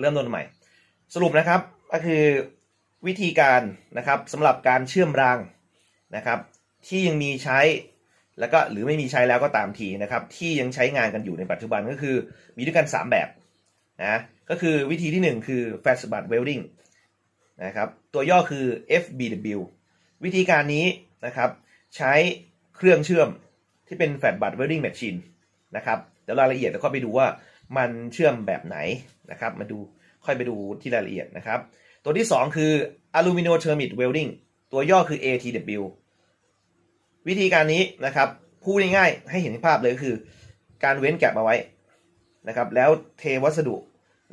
เริ่มต้นใหม่ สรุปนะครับก็คือวิธีการนะครับสำหรับการเชื่อมรางนะครับที่ยังมีใช้แล้วก็หรือไม่มีใช้แล้วก็ตามทีนะครับที่ยังใช้งานกันอยู่ในปัจจุบันก็คือมีด้วยกัน 3 แบบนะก็คือวิธีที่ 1 คือ fast b u t welding นะครับตัวย่อคือ FBW วิธีการนี้นะครับใช้เครื่องเชื่อมที่เป็น fast b u t welding machine นะครับเดี๋ยวรายละเอียดจะเข้าไปดูว่า มันเชื่อมแบบไหนนะครับ มาดูค่อยไปดูที่รายละเอียดนะครับ ตัวที่ 2 คือ Alumino Thermite Welding ตัวย่อคือ ATW วิธีการนี้นะครับพูดง่ายๆให้เห็นภาพเลยคือ การเว้นแกลบเอาไว้นะครับ แล้วเทวัสดุ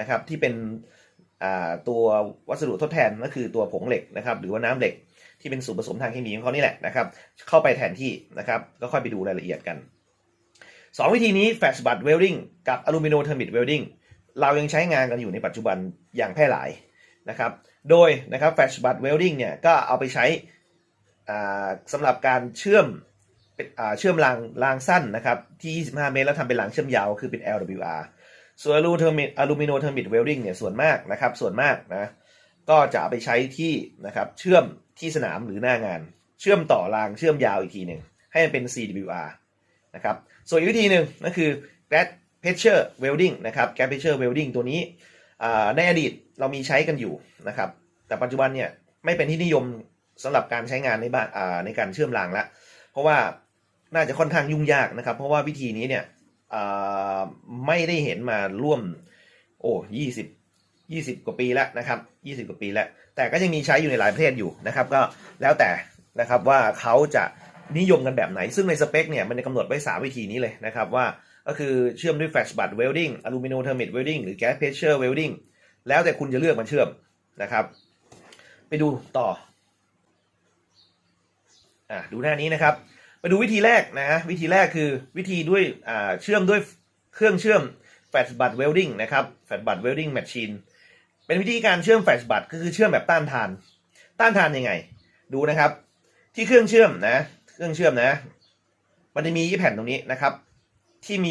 นะครับที่เป็นตัววัสดุทดแทนก็คือตัวผงเหล็กนะครับ หรือว่าน้ำเหล็กที่เป็นส่วนผสมทางเคมีของเขานี่แหละนะครับ เข้าไปแทนที่นะครับ ก็ค่อยไปดูรายละเอียดกัน 2 วิธีนี้ Flash Butt Welding กับ Alumino Thermite Welding เรายังใช้งานกันอยู่ในปัจจุบันอย่างแพร่หลายนะครับ โดยนะครับ Flash Butt Welding เนี่ยก็เอาไปใช้สำหรับการเชื่อมเชื่อมรางรางสั้นนะครับที่ 25 เมตร แล้วทำเป็นรางเชื่อมยาวคือเป็น LWR ส่วน Alumino Thermite Alumino Thermite Welding เนี่ยส่วนมากนะครับส่วนมากนะก็จะไปใช้ที่นะครับเชื่อมที่สนามหรือหน้างาน เชื่อมต่อรางเชื่อมยาวอีกทีหนึ่งให้มันเป็น CWR นะครับ ส่วนอีกวิธีหนึ่งก็คือ gas pressure welding นะครับ gas pressure welding ตัวนี้ในอดีตเรามีใช้กันอยู่นะครับ แต่ปัจจุบันเนี่ยไม่เป็นที่นิยมสำหรับการใช้งานในบ้านในการเชื่อมรางล้วเพราะว่าน่าจะค่อนข้างยุ่งยากนะครับ เพราะว่าวิธีนี้เนี่ยไม่ได้เห็นมาร่วมโอ้ยี่สิบยี่สิบกว่าปีแล้วนะครับยี่สิบกว่าปีแล้ว แต่ก็ยังมีใช้อยู่ในหลายประเทศอยู่นะครับ ก็แล้วแต่นะครับว่าเขาจะ นิยมกันแบบไหน ซึ่งในสเปคเนี่ยมันจะกำหนดไว้ 3 วิธีนี้เลยนะครับว่าก็คือเชื่อมด้วย flash butt welding alumino thermite welding หรือ gas pressure welding แล้วแต่คุณจะเลือกมันเชื่อมนะครับ ไปดูต่ออะดูหน้านี้นะครับ ไปดูวิธีแรกนะวิธีแรกคือวิธีด้วยอ่าเชื่อมด้วยเครื่องเชื่อม flash butt welding นะครับ flash butt welding machine เป็นวิธีการเชื่อม flash butt ก็คือเชื่อมแบบต้านทาน ต้านทานยังไง ดูนะครับ ที่เครื่องเชื่อมนะ เครื่องเชื่อมนะ มันจะมีแผ่นตรงนี้นะครับ ที่มี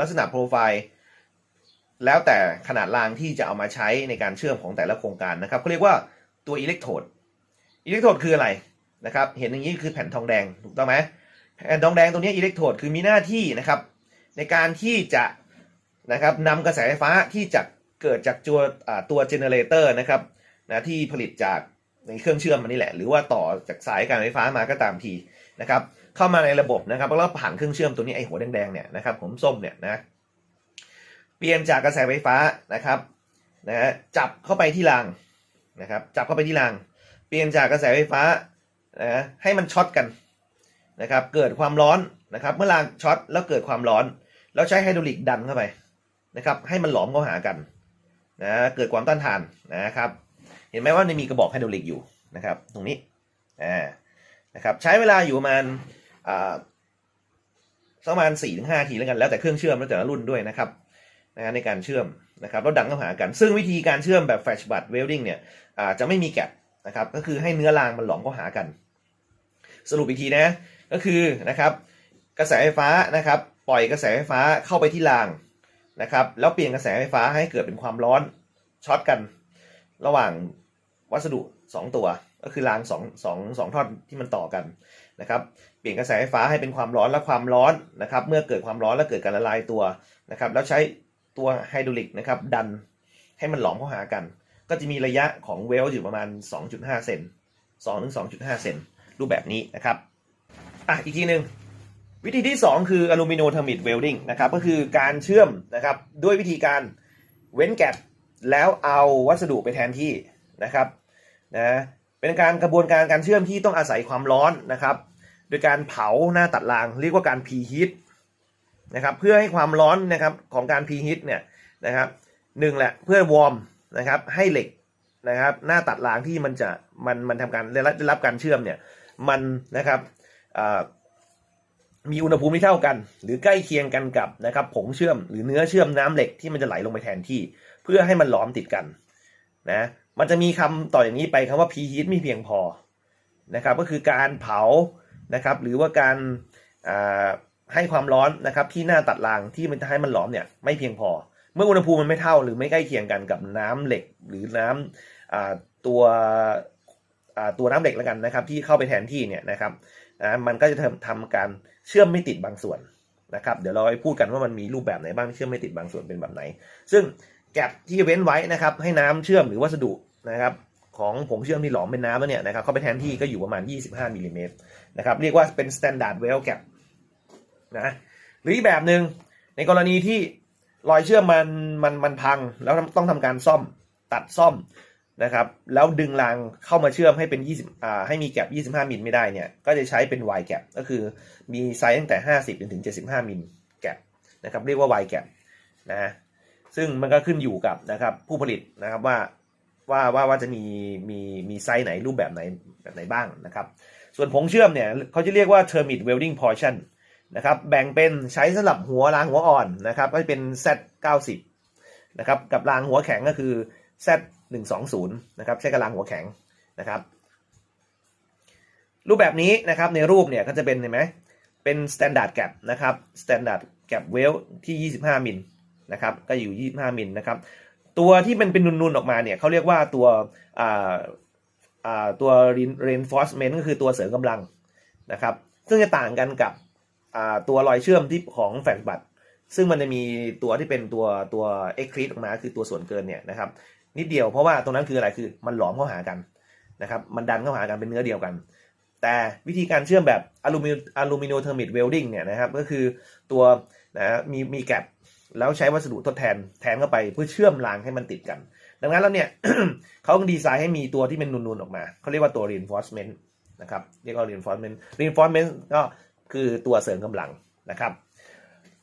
ลักษณะโปรไฟล์ แล้วแต่ขนาดรางที่จะเอามาใช้ในการเชื่อมของแต่ละโครงการนะครับเขาเรียกว่าตัวอิเล็กโทดอิเล็กโทดคืออะไรนะครับ เห็นอย่างนี้คือแผ่นทองแดงถูกต้องไหมแผ่นทองแดงตรงนี้อิเล็กโทดคือมีหน้าที่นะครับ ในการที่จะนะครับนำกระแสไฟฟ้าที่จะเกิดจากตัวตัวเจเนเรเตอร์นะครับนะที่ผลิตจากในเครื่องเชื่อมมันนี่แหละ หรือว่าต่อจากสายการไฟฟ้ามาก็ตามที นะครับเข้ามาในระบบนะครับแล้วผ่านเครื่องเชื่อมตัวนี้ไอหัวแดงๆเนี่ยนะครับผมส้มเนี่ยนะเปลี่ยนจากกระแสไฟฟ้านะครับนะฮะจับเข้าไปที่รางนะครับจับเข้าไปที่ราง เปลี่ยนจากกระแสไฟฟ้านะให้มันช็อตกันนะครับเกิดความร้อนนะครับเมื่อรางช็อตแล้วเกิดความร้อน แล้วใช้ไฮดรอลิกดันเข้าไปนะครับให้มันหลอมเข้าหากันนะเกิดความต้านทานนะครับเห็นไหมว่ามันมีกระบอกไฮดรอลิกอยู่นะครับตรงนี้อ่า นะครับใช้เวลาอยู่ประมาณอ่าประมาณสี่ถึงห้าทีแล้วกันแล้วแต่เครื่องเชื่อมแล้วแต่ละรุ่นด้วยนะครับนะในการเชื่อมนะครับแล้วดันเข้าหากัน ซึ่งวิธีการเชื่อมแบบ flash butt welding เนี่ยอ่าจะไม่มีแกลบนะครับก็คือให้เนื้อรางมันหลอมเข้าหากัน สรุปอีกทีนะก็คือนะครับกระแสไฟฟ้านะครับปล่อยกระแสไฟฟ้าเข้าไปที่รางนะครับแล้วเปลี่ยนกระแสไฟฟ้าให้เกิดเป็นความร้อนช็อตกัน ระหว่างวัสดุ 2 ตัว ก็คือราง2 2 2ท่อนที่มันต่อกันนะครับ เปลี่ยนกระแสไฟฟ้าให้เป็นความร้อนและความร้อนนะครับ เมื่อเกิดความร้อนและเกิดการละลายตัวนะครับ แล้วใช้ตัวไฮดรอลิกนะครับดันให้มันหลอมเข้าหากัน ก็จะมีระยะของเวลอยู่ประมาณ 2.5 เซน2ถึง2.5 เซนรูปแบบนี้นะครับ อะอีกทีหนึ่งวิธีที่ 2 คืออลูมิโนเทอร์มิตเวลดิ้งนะครับก็คือการเชื่อมนะครับด้วยวิธีการเว้นแกลบแล้วเอาวัสดุไปแทนที่นะครับนะ เป็นการกระบวนการการเชื่อมที่ต้องอาศัยความร้อนนะครับ โดยการเผาหน้าตัดรางเรียกว่าการพีฮีทนะครับเพื่อให้ความร้อนนะครับของการพีฮีทเนี่ยนะครับหนึ่งแหละเพื่อวอร์มนะครับให้เหล็กนะครับหน้าตัดรางที่มันจะมันมันทำการได้รับได้รับการเชื่อมเนี่ยมันนะครับมีอุณหภูมิที่เท่ากัน หรือใกล้เคียงกันกับนะครับผงเชื่อมหรือเนื้อเชื่อมน้ำเหล็กที่มันจะไหลลงไปแทนที่ เพื่อให้มันหลอมติดกันนะ มันจะมีคำต่ออย่างนี้ไปคำว่า preheat ไม่เพียงพอนะครับ ก็คือการเผานะครับ หรือว่าการให้ความร้อนนะครับ ที่หน้าตัดรางที่มันจะให้มันหลอมเนี่ยไม่เพียงพอ เมื่ออุณหภูมิมันไม่เท่าหรือไม่ใกล้เคียงกันกับน้ำเหล็ก หรือน้ำอ่าตัวตัวน้ำเหล็กแล้วกันนะครับ ที่เข้าไปแทนที่เนี่ยนะครับมันก็จะทำทำการเชื่อมไม่ติดบางส่วนนะครับ เดี๋ยวเราไปพูดกันว่ามันมีรูปแบบไหนบ้างที่เชื่อมไม่ติดบางส่วนเป็นแบบไหน ซึ่ง แกลบที่เว้นไว้นะครับ ให้น้ำเชื่อมหรือวัสดุนะครับของผงเชื่อมที่หลอมเป็นน้ำแล้วเนี่ยนะครับเข้าไปแทนที่ก็อยู่ประมาณ 25มิลลิเมตรนะครับเรียกว่าเป็น standard well gap นะหรืออีกแบบหนึ่งในกรณีที่รอยเชื่อมมันมันมันพังแล้วต้องทำการซ่อมตัดซ่อมนะครับ แล้วดึงรางเข้ามาเชื่อมให้เป็น 20อ่าให้มีแกลบ25 มิลไม่ได้เนี่ย ก็จะใช้เป็น Y gap ก็คือมีไซส์ตั้งแต่ 50จนถึง 75 มิลแกลบนะครับ เรียกว่า Y gap นะ ซึ่งมันก็ขึ้นอยู่กับนะครับผู้ผลิตนะครับว่าว่าว่าว่าจะมีมีมีไซส์ไหนรูปแบบไหนแบบไหนบ้างนะครับ ส่วนผงเชื่อมเนี่ยเขาจะเรียกว่า termit welding portion นะครับแบ่งเป็นใช้สำหรับหัวรางหัวอ่อนนะครับก็จะเป็น Z 90นะครับกับรางหัวแข็งก็คือ Z 120นะครับใช้กับรางหัวแข็งนะครับ รูปแบบนี้นะครับในรูปเนี่ยก็จะเป็นเห็นไหมเป็น standard gap นะครับ standard gap weld ที่ 25มิล นะครับก็อยู่ 25 มิลนะครับตัวที่มันเป็นนูนๆออกมาเนี่ยเขาเรียกว่าตัวอ่าอ่าตัว reinforcement ก็คือตัวเสริมกำลังนะครับซึ่งจะต่างกันกับอ่าตัวรอยเชื่อมที่ของแฟลชบัตซึ่งมันจะมีตัวที่เป็นตัวตัว e x c r e t ออกมาคือตัวส่วนเกินเนี่ยนะครับนิดเดียวเพราะว่าตรงนั้นคืออะไรคือมันหลอมเข้าหากันนะครับมันดันเข้าหากันเป็นเนื้อเดียวกัน แต่วิธีการเชื่อมแบบอลูมิอลูมิโนเทอร์มิตเวลดิ้งเนี่ยนะครับก็คือตัวนะมีมีแกลบ แล้วใช้วัสดุทดแทนแทนเข้าไปเพื่อเชื่อมรางให้มันติดกัน ดังนั้นแล้วเนี่ยเขาดีไซน์ให้มีตัวที่เป็นนูนๆออกมาเขาเรียกว่าตัว reinforcement นะครับเรียกว่า reinforcement reinforcement ก็คือตัวเสริมกำลังนะครับ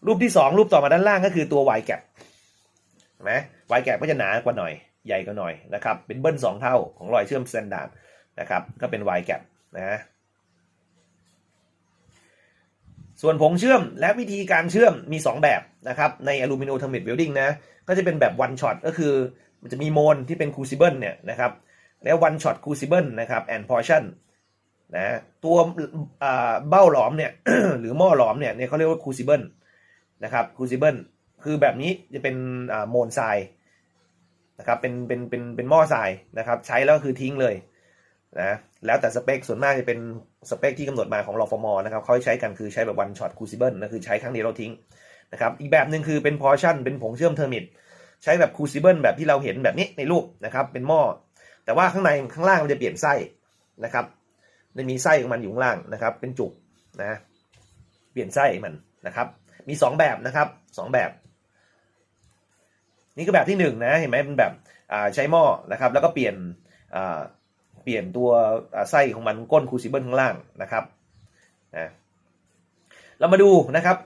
รูปที่ 2 รูปต่อมาด้านล่างก็คือตัว y gap เห็นไหม y gap ก็จะหนากว่าหน่อยใหญ่กว่าหน่อยนะครับ เป็นเบิ้ลสองเท่าของรอยเชื่อม standard นะครับ ก็เป็น y gap นะ ส่วนผงเชื่อมและวิธีการเชื่อมมี 2 แบบนะครับในอลูมิโนเทอร์มิตเวลดิ้งนะก็จะเป็นแบบ one shot ก็คือมันจะมีโมนที่เป็น crucible เนี่ยนะครับแล้ว one shot crucible นะครับ and portion นนะตัวเบ้าหลอมเนี่ยหรือหม้อหลอมเนี่ยเขาเรียกว่า crucible นะครับ crucible คือแบบนี้จะเป็นโมนทรายนะครับเป็นเป็นเป็นเป็นหม้อทรายนะครับใช้แล้วคือทิ้งเลย นะแล้วแต่สเปคส่วนมากจะเป็นสเปคที่กำหนดมาของรอฟมอนะครับเขาใช้กันคือใช้แบบ one shot crucible นะคือใช้ครั้งเดียวเราทิ้งนะครับอีกแบบหนึ่งคือเป็น portion เป็นผงเชื่อมเทอร์มิตใช้แบบ crucible แบบที่เราเห็นแบบนี้ในรูปนะครับเป็นหม้อแต่ว่าข้างในข้างล่างมันจะเปลี่ยนไส้นะครับจะมีไส้ของมันอยู่ข้างล่างนะครับ เป็นจุกนะเปลี่ยนไส้มันนะครับ มีสองแบบนะครับสองแบบ นี่ก็แบบที่หนึ่งนะเห็นไหมเป็นแบบใช้หม้อนะครับ แล้วก็เปลี่ยน เปลี่ยนตัวไส้ของมันก้นครูซิเบิลข้างล่างนะครับนะเรามาดูนะครับ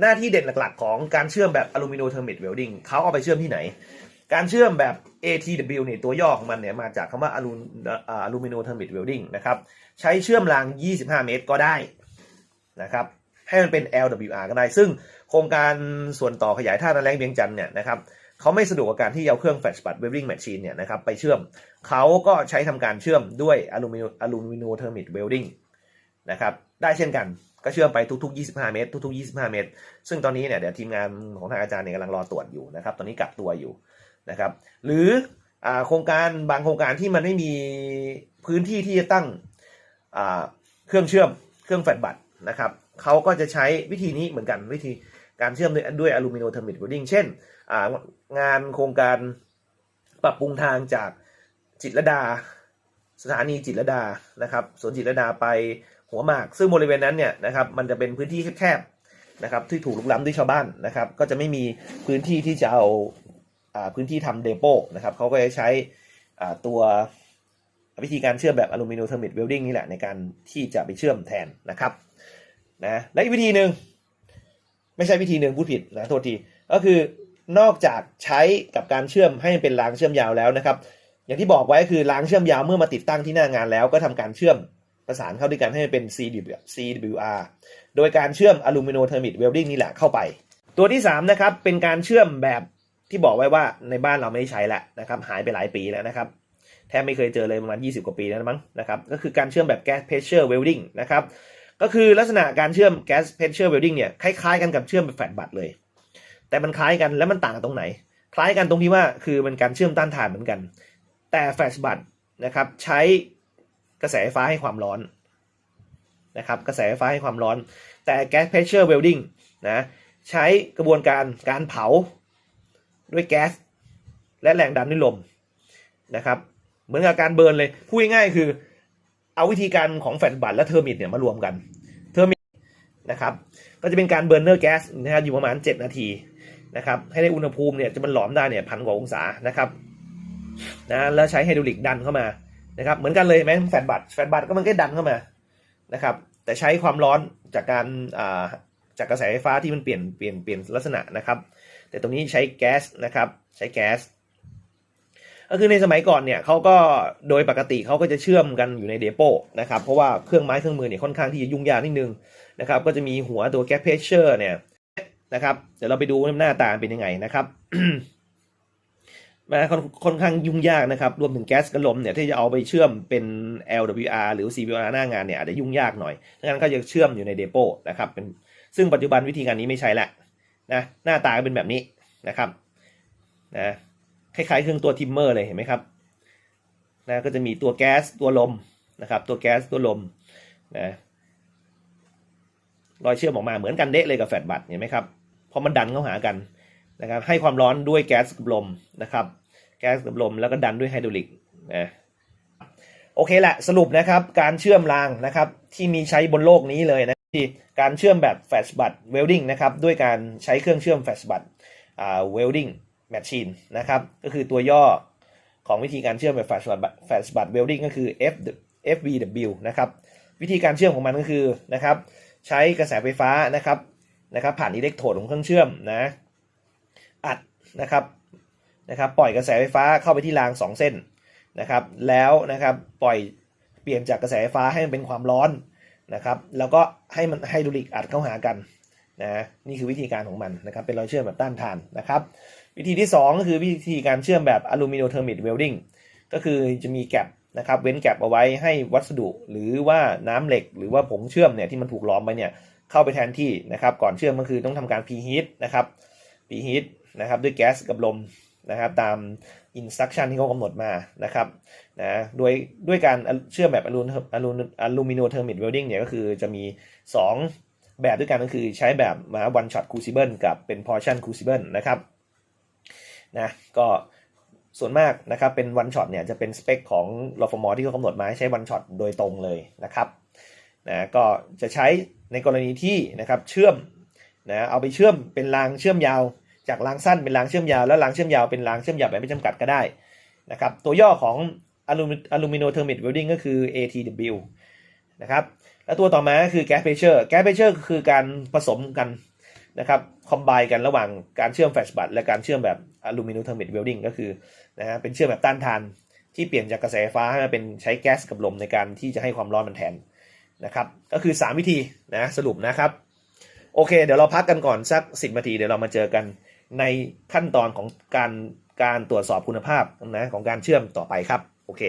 หน้าที่เด่นหลักๆ ของการเชื่อมแบบอลูมิโนเทอร์มิตเวลดิ้งเขาเอาไปเชื่อมที่ไหน การเชื่อมแบบ ATW เนี่ยตัวย่อของมันเนี่ยมาจากคำว่าอลูอลูมิโนเทอร์มิตเวลดิ้งนะครับใช้เชื่อมราง 25 เมตรก็ได้นะครับให้มันเป็น LWR ก็ได้ ซึ่งโครงการส่วนต่อขยายท่าน้ำแรงเวียงจันเนี่ยนะครับ เขาไม่สะดวกกับการที่เอาเครื่องแฟลชบัตเวลดิ้งแมชชีนเนี่ยนะครับไปเชื่อม เขาก็ใช้ทำการเชื่อมด้วยอลูมิโนอลูมิโนเทอร์มิตเวลดิ้งนะครับได้เช่นกันก็เชื่อมไปทุก ๆ 25 เมตร ทุก ๆ 25 เมตร ซึ่งตอนนี้เนี่ยเดี๋ยวทีมงานของทางอาจารย์เนี่ยกำลังรอตรวจอยู่นะครับ ตอนนี้กักตัวอยู่นะครับ หรืออโครงการบางโครงการที่มันไม่มีพื้นที่ที่จะตั้งเครื่องเชื่อม เครื่องแฟลชบัตนะครับเขาก็จะใช้วิธีนี้เหมือนกันวิธี การเชื่อมด้วยด้วยอลูมิโนเทอร์มิตเวลดิ้งเช่นงานโครงการปรับปรุงทางจากจิตรดา สถานีจิตรดานะครับสวนจิตรดาไปหัวหมาก ซึ่งบริเวณนั้นเนี่ยนะครับมันจะเป็นพื้นที่แคบๆนะครับที่ถูกลุกล้ำด้วยชาวบ้านนะครับ ก็จะไม่มีพื้นที่ที่จะเอาอาพื้นที่ทำเดโปนะครับเขาก็จะใช้ตัววิธีการเชื่อมแบบอลูมิโนเทอร์มิตเวลดิ้งนี่แหละในการที่จะไปเชื่อมแทนนะครับนะและอีกวิธีหนึ่ง ไม่ใช่วิธีหนึ่งพูดผิดนะโทษที ก็คือนอกจากใช้กับการเชื่อมให้เป็นรางเชื่อมยาวแล้วนะครับ อย่างที่บอกไว้คือรางเชื่อมยาวเมื่อมาติดตั้งที่หน้างานแล้วก็ทำการเชื่อมประสานเข้าด้วยกันให้มันเป็น CWR โดยการเชื่อมอลูมิโนเทอร์มิตเวลดิ้งนี่แหละเข้าไป ตัวที่3นะครับเป็นการเชื่อมแบบที่บอกไว้ว่าในบ้านเราไม่ใช้ล้วนะครับหายไปหลายปีแล้วนะครับแทบไม่เคยเจอเลยประมาณ 20 กว่าปีแล้วมั้งนะครับก็คือการเชื่อมแบบ gas pressure welding นะครับ ก็คือลักษณะการเชื่อม gas pressure welding เนี่ยคล้ายๆกันกับเชื่อมแบบแฟลตบัตเลย แต่มันคล้ายกันแล้วมันต่างกันตรงไหน คล้ายกันตรงที่ว่าคือมันการเชื่อมต้านทานเหมือนกัน แต่แฟลชบัตนะครับใช้กระแสไฟฟ้าให้ความร้อนนะครับกระแสไฟฟ้าให้ความร้อน แต่ gas pressure welding นะใช้กระบวนการการเผาด้วยแก๊สและแรงดันด้วยลมนะครับเหมือนกับการเบิร์นเลยพูดง่ายๆคือ เอาวิธีการของแฟลชบัตและเทอร์มิตเนี่ยมารวมกันเทอร์มิตนะครับก็จะเป็นการเบิร์นเนอร์แก๊สนะครับอยู่ประมาณ 7 นาทีนะครับให้ได้อุณหภูมิเนี่ยจะมันหลอมได้เนี่ยพันกว่าองศานะครับนะแล้วใช้ไฮดรอลิกดันเข้ามานะครับเหมือนกันเลยไหมแฟลชบัตแฟลชบัตก็มันก็ดันเข้ามานะครับแต่ใช้ความร้อนจากการอ่าจากกระแสไฟฟ้าที่มันเปลี่ยนเปลี่ยนเปลี่ยนลักษณะนะครับ แต่ตรงนี้ใช้แก๊สนะครับใช้แก๊ส ก็คือในสมัยก่อนเนี่ยเขาก็โดยปกติเขาก็จะเชื่อมกันอยู่ในเดโปนะครับเพราะว่าเครื่องไม้เครื่องมือเนี่ยค่อนข้างที่จะยุ่งยากนิดนึงนะครับก็จะมีหัวตัวแก๊สเพชเชอร์เนี่ยนะครับเดี๋ยวเราไปดูหน้าตาเป็นยังไงนะครับมาค่อนค่อนข้างยุ่งยากนะครับ รวมถึงแก๊สกระลมเนี่ยที่จะเอาไปเชื่อมเป็น LWR หรือ CWR หน้างานเนี่ยอาจจะยุ่งยากหน่อยดังนั้นก็จะเชื่อมอยู่ในเดโปนะครับเป็นซึ่งปัจจุบันวิธีการนี้ไม่ใช้ละนะหน้าตาก็เป็นแบบนี้นะครับนะ คล้ายๆเครื่องตัวทิมเมอร์เลยเห็นไหมครับนะก็จะมีตัวแก๊สตัวลมนะครับตัวแก๊สตัวลมนะรอยเชื่อมออกมาเหมือนกันเดะเลยกับแฟลชบัตเห็นไหมครับเพอมันดันเข้าหากันนะครับให้ความร้อนด้วยแก๊สกับลมนะครับแก๊สกับลมแล้วก็ดันด้วยไฮดรอลิกนะโอเคแหละสรุปนะครับการเชื่อมรางนะครับที่มีใช้บนโลกนี้เลยนะที่การเชื่อมแบบแฟลชบัตเวลดิ้งนะครับด้วยการใช้เครื่องเชื่อมแฟลชบัตเวลดิ้ง แมชชีนนะครับ ก็คือตัวย่อของวิธีการเชื่อมแบบแฟลชบัตแฟลชบัตเวลดิ้งก็คือ F FVW นะครับ วิธีการเชื่อมของมันก็คือนะครับ ใช้กระแสไฟฟ้านะครับนะครับ ผ่านอิเล็กโทรดของเครื่องเชื่อมนะอัดนะครับนะครับปล่อยกระแสไฟฟ้าเข้าไปที่ราง 2 เส้นนะครับ แล้วนะครับปล่อยเปลี่ยนจากกระแสไฟฟ้าให้มันเป็นความร้อนนะครับ แล้วก็ให้มันไฮดรอลิกอัดเข้าหากันนะนี่คือวิธีการของมันนะครับ เป็นรอยเชื่อมแบบต้านทานนะครับ วิธีที่ 2 ก็คือวิธีการเชื่อมแบบอลูมิโนเทอร์มิตเวลดิ้งก็คือจะมีแกลบนะครับเว้นแกลบเอาไว้ให้วัสดุ หรือว่าน้ำเหล็ก หรือว่าผงเชื่อมเนี่ยที่มันถูกล้อมไปเนี่ยเข้าไปแทนที่นะครับก่อนเชื่อมก็คือต้องทำการพีฮีทนะครับพีฮีทนะครับด้วยแก๊สกับลมนะครับตาม instruction ที่เขากำหนดมานะครับนะโดยด้วยการเชื่อมแบบอลูอลูอลูมิโนเทอร์มิตเวลดิ้งเนี่ยก็คือจะมี 2 แบบด้วยกันก็คือใช้แบบมา one shot crucible กับเป็น portion crucible นะครับ นะก็ส่วนมากนะครับเป็น one shot เนี่ยจะเป็นสเปคของรฟมที่เขากำหนดมาให้ใช้ one shot โดยตรงเลยนะครับนะก็จะใช้ในกรณีที่นะครับเชื่อมนะเอาไปเชื่อมเป็นรางเชื่อมยาว จากรางสั้นเป็นรางเชื่อมยาวแล้วรางเชื่อมยาวเป็นรางเชื่อมยาวแบบไม่จำกัดก็ได้นะครับตัวย่อของอลูมิโนเทอร์มิตเวลดิ้งก็คือ ATW นะครับแล้วตัวต่อมาก็คือแก๊สเพเชอร์แก๊สเพเชอร์คือการผสมกันนะครับคอมไบกันระหว่างการเชื่อมแฟลชบัตและการเชื่อมแบบ อลูมิเนียมเทอร์มิตเวลดิ้งก็คือนะฮะเป็นเชื่อมแบบต้านทานที่เปลี่ยนจากกระแสไฟฟ้าให้มาเป็นใช้แก๊สกับลมในการที่จะให้ความร้อนมันแทนนะครับ ก็คือ 3 วิธีนะสรุปนะครับ โอเค เดี๋ยวเราพักกันก่อนสัก 10นาทีเดี๋ยวเรามาเจอกันในขั้นตอนของการการตรวจสอบคุณภาพนะของการเชื่อมต่อไปครับ โอเค